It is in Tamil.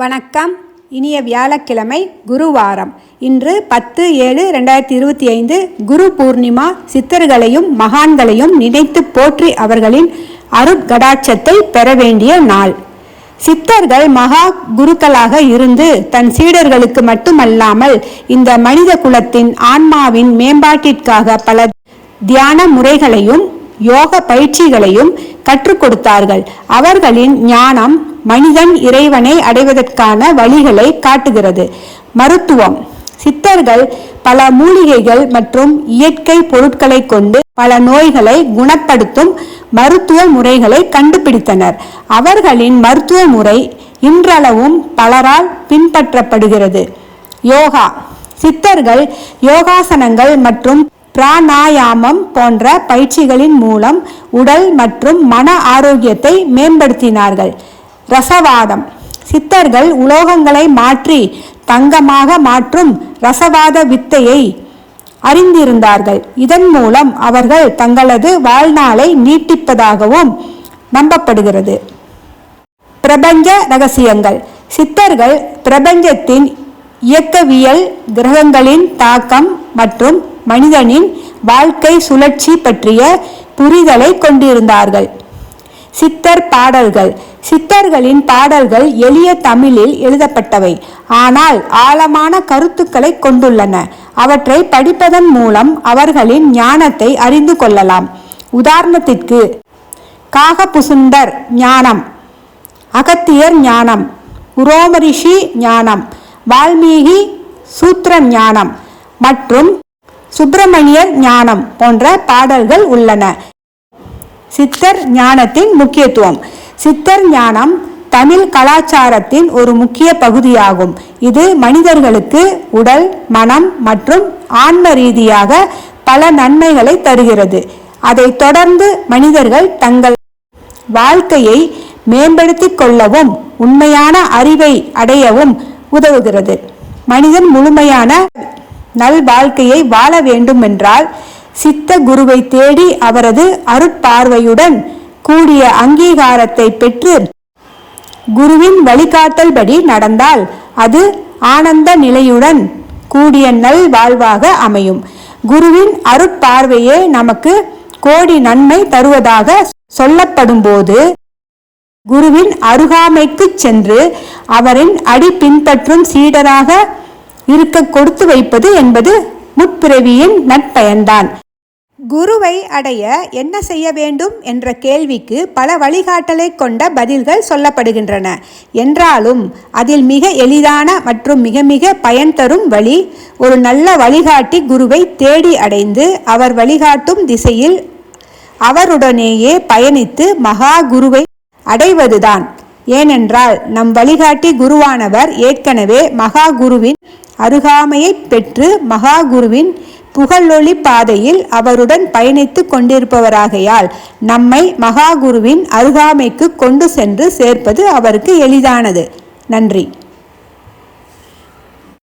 வணக்கம். இனிய வியாழக்கிழமை குருவாரம். இன்று பத்து ஏழு ரெண்டாயிரத்தி இருபத்தி ஐந்து குரு பூர்ணிமா சித்தர்களையும் மகான்களையும் நினைத்து போற்றி அவர்களின் அருட்கடாட்சத்தை பெற வேண்டிய நாள். சித்தர்கள் மகா குருக்களாக இருந்து தன் சீடர்களுக்கு மட்டுமல்லாமல் இந்த மனித குலத்தின் ஆன்மாவின் மேம்பாட்டிற்காக பல தியான முறைகளையும் யோக பயிற்சிகளையும் கற்றுக் கொடுத்தார்கள். அவர்களின் ஞானம் மனிதன் இறைவனை அடைவதற்கான வழிகளை காட்டுகிறது. மருத்துவம். சித்தர்கள் பல மூலிகைகள் மற்றும் இயற்கை பொருட்களை கொண்டு பல நோய்களை குணப்படுத்தும் மருத்துவ முறைகளை கண்டுபிடித்தனர். அவர்களின் மருத்துவ முறை இன்றளவும் பலரால் பின்பற்றப்படுகிறது. யோகா. சித்தர்கள் யோகாசனங்கள் மற்றும் பிராணாயாமம் போன்ற பயிற்சிகளின் மூலம் உடல் மற்றும் மன ஆரோக்கியத்தை மேம்படுத்தினார்கள். ரசவாதம். சித்தர்கள் உலோகங்களை மாற்றி தங்கமாக மாற்றும் ரசவாத வித்தையை அறிந்திருந்தார்கள். இதன் மூலம் அவர்கள் தங்களது வாழ்நாளை நீட்டிப்பதாகவும் நம்பப்படுகிறது. பிரபஞ்ச ரகசியங்கள். சித்தர்கள் பிரபஞ்சத்தின் இயக்கவியல் கிரகங்களின் தாக்கம் மற்றும் மனிதனின் வாழ்க்கை சுழற்சி பற்றிய புரிதலை கொண்டிருந்தார்கள். சித்தர் பாடல்கள். சித்தர்களின் பாடல்கள் எளிய தமிழில் எழுதப்பட்டவை. ஆனால் ஆழமான கருத்துக்களை கொண்டுள்ளன. அவற்றை படிப்பதன் மூலம் அவர்களின் ஞானத்தை அறிந்து கொள்ளலாம். உதாரணத்திற்கு காகபுசுந்தர் ஞானம் அகத்தியர் ஞானம் உரோமரிஷி ஞானம் வால்மீகி சூத்திர ஞானம் மற்றும் சுப்பிரமணியர் ஞானம் போன்ற பாடல்கள் உள்ளன. சித்தர் ஞானத்தின் முக்கியத்துவம். சித்தர் ஞானம் தமிழ் கலாச்சாரத்தின் ஒரு முக்கிய பகுதியாகும். இது மனிதர்களுக்கு உடல் மனம் மற்றும் ஆன்ம ரீதியாக பல நன்மைகளை தருகிறது. அதை தொடர்ந்து மனிதர்கள் தங்கள் வாழ்க்கையை மேம்படுத்திக் கொள்ளவும் உண்மையான அறிவை அடையவும் உதவுகிறது. மனிதன் முழுமையான நல் வாழ்க்கையை வாழ வேண்டுமென்றால் சித்த குருவை தேடி அவரது அருட்பார்வையுடன் கூடிய அங்கீகாரத்தை பெற்று குருவின் வழிகாட்டல்படி நடந்தால் அது ஆனந்த நிலையுடன் கூடிய நல் வாழ்வாக அமையும். குருவின் அருட்பார்வையே நமக்கு கோடி நன்மை தருவதாக சொல்லப்படும் போது குருவின் அருகாமைக்கு சென்று அவரின் அடி பின்பற்றும் சீடராக இருக்க கொடுத்து வைப்பது என்பது முற்பிறவியின் நற்பயன்தான். குருவை அடைய என்ன செய்ய வேண்டும் என்ற கேள்விக்கு பல வழிகாட்டலை கொண்ட பதில்கள் சொல்லப்படுகின்றன. என்றாலும் அதில் மிக எளிதான மற்றும் மிக மிக பயன் தரும் வழி ஒரு நல்ல வழிகாட்டி குருவை தேடி அடைந்து அவர் வழிகாட்டும் திசையில் அவருடனேயே பயணித்து மகா குருவை அடைவதுதான். ஏனென்றால் நம் வழிகாட்டி குருவானவர் ஏற்கனவே மகா குருவின் அருகாமையை பெற்று மகா குருவின் புகழொளி பாதையில் அவருடன் பயணித்து கொண்டிருப்பவராகையால் நம்மை மகாகுருவின் அருகாமைக்கு கொண்டு சென்று சேர்ப்பது அவருக்கு எளிதானது. நன்றி.